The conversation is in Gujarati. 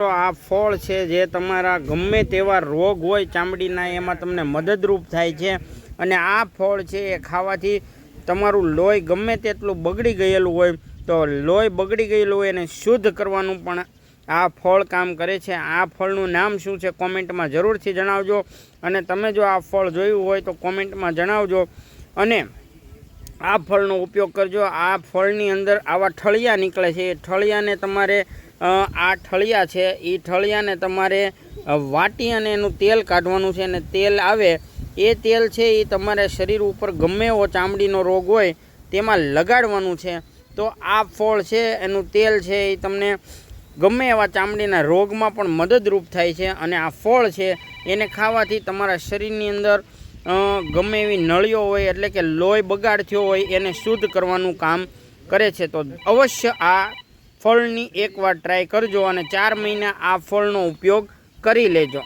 તો આ ફળ છે જે તમારા ગમે તેવા રોગ હોય ચામડીના, એમાં તમને મદદરૂપ થાય છે. અને આ ફળ છે એ ખાવાથી તમારું લોહી ગમે તેટલું બગડી ગયેલું હોય, તો લોહી બગડી ગયેલું હોય એને શુદ્ધ કરવાનું પણ આ ફળ કામ કરે છે. આ ફળનું નામ શું છે કોમેન્ટમાં જરૂરથી જણાવજો. અને તમે જો આ ફળ જોયું હોય તો કોમેન્ટમાં જણાવજો. અને આ ફળનો ઉપયોગ કરજો. આ ફળની અંદર આવા ઠળિયા નીકળે છે. એ ઠળિયાને તમારે આ ઠળિયા છે એ ઠળિયાને તમારે વાટી અને એનું તેલ કાઢવાનું છે. અને તેલ આવે, એ તેલ છે એ તમારે શરીર ઉપર ગમે એવો ચામડીનો રોગ હોય, તેમાં લગાડવાનું છે. તો આ ફળ છે, એનું તેલ છે એ તમને ગમે એવા ચામડીના રોગમાં પણ મદદરૂપ થાય છે. અને આ ફળ છે, એને ખાવાથી તમારા શરીરની અંદર ગમે એવી નળીઓ હોય એટલે કે લોહી બગાડ થયો હોય એને શુદ્ધ કરવાનું કામ કરે છે. તો અવશ્ય આ ફળની એકવાર ટ્રાય કરજો અને ચાર મહિના આ ફળનો ઉપયોગ કરી લેજો.